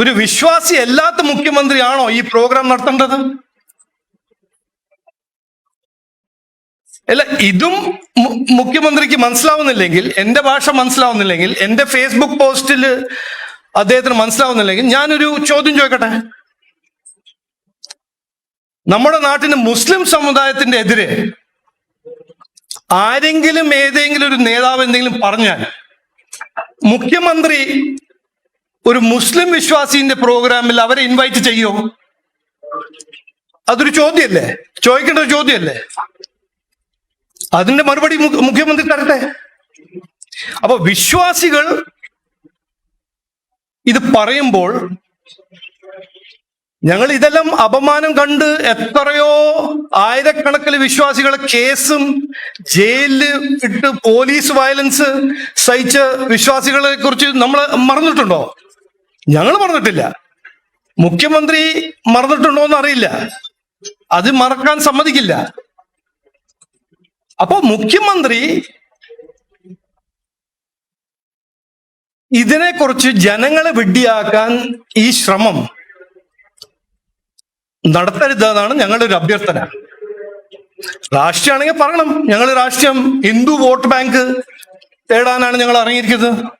ഒരു വിശ്വാസി അല്ലാത്ത മുഖ്യമന്ത്രിയാണോ ഈ പ്രോഗ്രാം നടത്തേണ്ടത്? അല്ല ഇതും മുഖ്യമന്ത്രിക്ക് മനസ്സിലാവുന്നില്ലെങ്കിൽ എന്റെ ഭാഷ മനസ്സിലാവുന്നില്ലെങ്കിൽ എന്റെ ഫേസ്ബുക്ക് പോസ്റ്റിൽ അദ്ദേഹത്തിന് മനസ്സിലാവുന്നില്ലെങ്കിൽ ഞാനൊരു ചോദ്യം ചോദിക്കട്ടെ? നമ്മുടെ നാട്ടിന് മുസ്ലിം സമുദായത്തിന്റെ എതിരെ ആരെങ്കിലും ഏതെങ്കിലും ഒരു നേതാവ് എന്തെങ്കിലും പറഞ്ഞാൽ മുഖ്യമന്ത്രി ഒരു മുസ്ലിം വിശ്വാസിന്റെ പ്രോഗ്രാമിൽ അവരെ ഇൻവൈറ്റ് ചെയ്യോ? അതൊരു ചോദ്യമല്ലേ? ചോദിക്കേണ്ട ഒരു ചോദ്യമല്ലേ? അതിന്റെ മറുപടി മുഖ്യമന്ത്രി തരട്ടെ? അപ്പൊ വിശ്വാസികൾ ഇത് പറയുമ്പോൾ ഞങ്ങൾ ഇതെല്ലാം അപമാനം കണ്ട് എത്രയോ ആയിരക്കണക്കിന് വിശ്വാസികളെ കേസും ജയിലിൽ ഇട്ട് പോലീസ് വയലൻസ് സഹിച്ച വിശ്വാസികളെ കുറിച്ച് നമ്മൾ മറന്നിട്ടുണ്ടോ? ഞങ്ങൾ മറന്നിട്ടില്ല. മുഖ്യമന്ത്രി മറന്നിട്ടുണ്ടോ എന്ന് അറിയില്ല. അത് മറക്കാൻ സമ്മതിക്കില്ല. അപ്പൊ മുഖ്യമന്ത്രി ഇതിനെക്കുറിച്ച് ജനങ്ങളെ വിഡ്ഢിയാക്കാൻ ഈ ശ്രമം നടത്തരുതെന്നാണ് ഞങ്ങളുടെ ഒരു അഭ്യർത്ഥന. രാഷ്ട്രീയമാണെങ്കിൽ പറയണം. ഞങ്ങൾ രാഷ്ട്രീയം ഹിന്ദു വോട്ട് ബാങ്ക് തേടാനാണ് ഞങ്ങൾ ഇറങ്ങിയിരിക്കുന്നത്.